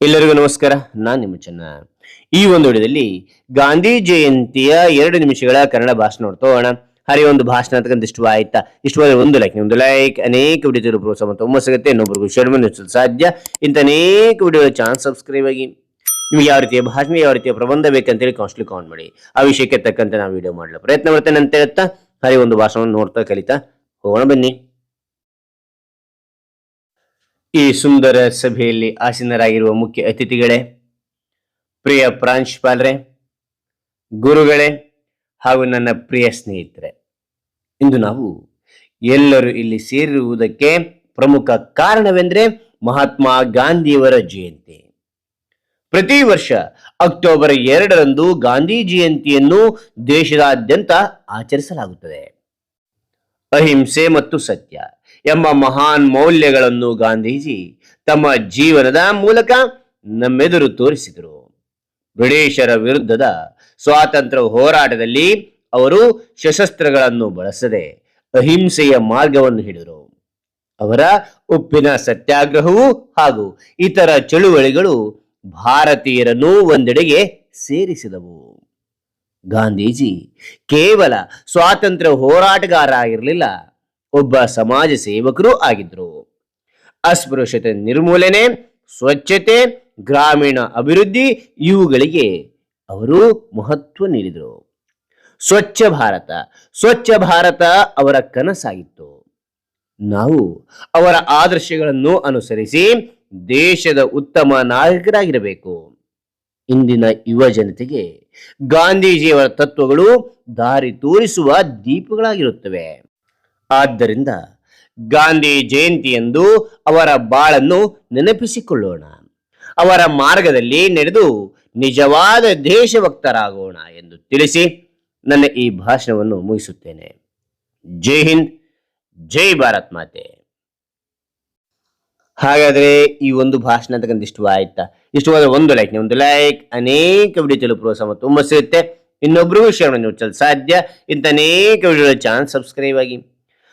ಎಲ್ಲರಿಗೂ ನಮಸ್ಕಾರ, ನಾನು ನಿಮ್ಮ ಚೆನ್ನ. ಈ ಒಂದು ವಿಡಿಯೋದಲ್ಲಿ ಗಾಂಧಿ ಜಯಂತಿಯ ಎರಡು ನಿಮಿಷಗಳ ಕನ್ನಡ ಭಾಷಣ ನೋಡ್ತೋಣ ಹರಿ ಒಂದು ಭಾಷಣ ಅಂತಕ್ಕಂಥ ಇಷ್ಟ ಆಯ್ತಾ ಇಷ್ಟವಾದ ಒಂದು ಲೈಕ್ ಒಂದು ಲೈಕ್ ಅನೇಕ ವಿಡಿಯೋ ಪ್ರೋತ್ಸಾಹ ತುಂಬ ಸಿಗುತ್ತೆ. ಇನ್ನೊಬ್ಬರಿಗೂ ಶೇರ್ ಸಾಧ್ಯ. ಇಂಥ ಅನೇಕ ವಿಡಿಯೋ ಚಾನ್ಸ್ ಸಬ್ಸ್ಕ್ರೈಬ್ ಆಗಿ ನಿಮ್ಗೆ ಯಾವ ರೀತಿಯ ಭಾಷಣ, ಯಾವ ರೀತಿಯ ಪ್ರಬಂಧ ಬೇಕಂತೇಳಿ ಕಾನ್ಸ್ಟ್ಲಿ ಕಾನ್ ಮಾಡಿ. ಆ ವಿಷಯಕ್ಕೆ ತಕ್ಕಂತೆ ನಾವು ವಿಡಿಯೋ ಮಾಡಲು ಪ್ರಯತ್ನ ಮಾಡ್ತೇನೆ ಅಂತ ಹೇಳುತ್ತಾ ಹರಿ ಒಂದು ಭಾಷಣವನ್ನು ನೋಡ್ತಾ ಕಲಿತಾ ಹೋಗೋಣ ಬನ್ನಿ. ಈ ಸುಂದರ ಸಭೆಯಲ್ಲಿ ಆಸೀನರಾಗಿರುವ ಮುಖ್ಯ ಅತಿಥಿಗಳೇ, ಪ್ರಿಯ ಪ್ರಾಂಶುಪಾಲರೇ, ಗುರುಗಳೇ ಹಾಗೂ ನನ್ನ ಪ್ರಿಯ ಸ್ನೇಹಿತರೆ, ಇಂದು ನಾವು ಎಲ್ಲರೂ ಇಲ್ಲಿ ಸೇರಿರುವುದಕ್ಕೆ ಪ್ರಮುಖ ಕಾರಣವೆಂದರೆ ಮಹಾತ್ಮ ಗಾಂಧಿಯವರ ಜಯಂತಿ. ಪ್ರತಿ ವರ್ಷ ಅಕ್ಟೋಬರ್ ಎರಡರಂದು ಗಾಂಧಿ ಜಯಂತಿಯನ್ನು ದೇಶದಾದ್ಯಂತ ಆಚರಿಸಲಾಗುತ್ತದೆ. ಅಹಿಂಸೆ ಮತ್ತು ಸತ್ಯ. ಎಂಬ ಮಹಾನ್ ಮೌಲ್ಯಗಳನ್ನು ಗಾಂಧೀಜಿ ತಮ್ಮ ಜೀವನದ ಮೂಲಕ ನಮ್ಮೆದುರು ತೋರಿಸಿದರು. ಬ್ರಿಟಿಷರ ವಿರುದ್ಧದ ಸ್ವಾತಂತ್ರ್ಯ ಹೋರಾಟದಲ್ಲಿ ಅವರು ಸಶಸ್ತ್ರಗಳನ್ನು ಬಳಸದೆ ಅಹಿಂಸೆಯ ಮಾರ್ಗವನ್ನು ಹಿಡಿದರು. ಅವರ ಉಪ್ಪಿನ ಸತ್ಯಾಗ್ರಹವು ಹಾಗೂ ಇತರ ಚಳುವಳಿಗಳು ಭಾರತೀಯರನ್ನು ಒಂದೆಡೆಗೆ ಸೇರಿಸಿದವು. ಗಾಂಧೀಜಿ ಕೇವಲ ಸ್ವಾತಂತ್ರ್ಯ ಹೋರಾಟಗಾರ ಆಗಿರಲಿಲ್ಲ ಒಬ್ಬ ಸಮಾಜ ಸೇವಕರೂ ಆಗಿದ್ರು ಅಸ್ಪೃಶ್ಯತೆ ನಿರ್ಮೂಲನೆ, ಸ್ವಚ್ಛತೆ, ಗ್ರಾಮೀಣ ಅಭಿವೃದ್ಧಿ ಇವುಗಳಿಗೆ ಅವರು ಮಹತ್ವ ನೀಡಿದರು. ಸ್ವಚ್ಛ ಭಾರತ ಸ್ವಚ್ಛ ಭಾರತ ಅವರ ಕನಸಾಗಿತ್ತು. ನಾವು ಅವರ ಆದರ್ಶಗಳನ್ನು ಅನುಸರಿಸಿ ದೇಶದ ಉತ್ತಮ ನಾಗರಿಕರಾಗಿರಬೇಕು. ಇಂದಿನ ಯುವ ಜನತೆಗೆ ಗಾಂಧೀಜಿಯವರ ತತ್ವಗಳು ದಾರಿ ತೋರಿಸುವ ದೀಪಗಳಾಗಿರುತ್ತವೆ. ಆದ್ದರಿಂದ ಗಾಂಧಿ ಜಯಂತಿಯಂದು ಅವರ ಬಾಳನ್ನು ನೆನಪಿಸಿಕೊಳ್ಳೋಣ. ಅವರ ಮಾರ್ಗದಲ್ಲಿ ನಡೆದು ನಿಜವಾದ ದೇಶಭಕ್ತರಾಗೋಣ ಎಂದು ತಿಳಿಸಿ ನನ್ನ ಈ ಭಾಷಣವನ್ನು ಮುಗಿಸುತ್ತೇನೆ. ಜೈ ಹಿಂದ್, ಜೈ ಭಾರತ್ ಮಾತೆ. ಹಾಗಾದ್ರೆ ಈ ಒಂದು ಭಾಷಣ ಅಂತಕ್ಕಂಥ ಇಷ್ಟವಾಯ್ತಾ ಇಷ್ಟವಾದ ಒಂದು ಲೈಕ್ ಒಂದು ಲೈಕ್ ಅನೇಕ ವಿಡಿಯೋ ತಲುಪುವ ಪ್ರೋತ್ಸಾಹ ತುಂಬ ಸಿಗುತ್ತೆ ಇನ್ನೊಬ್ಬರಿಗೂ ಶೇರ್ ಮಾಡಿ ಸಾಧ್ಯ. ಇಂಥ ಅನೇಕ ವಿಡಿಯೋ ಚಾನಲ್ ಸಬ್ಸ್ಕ್ರೈಬ್ ಆಗಿ.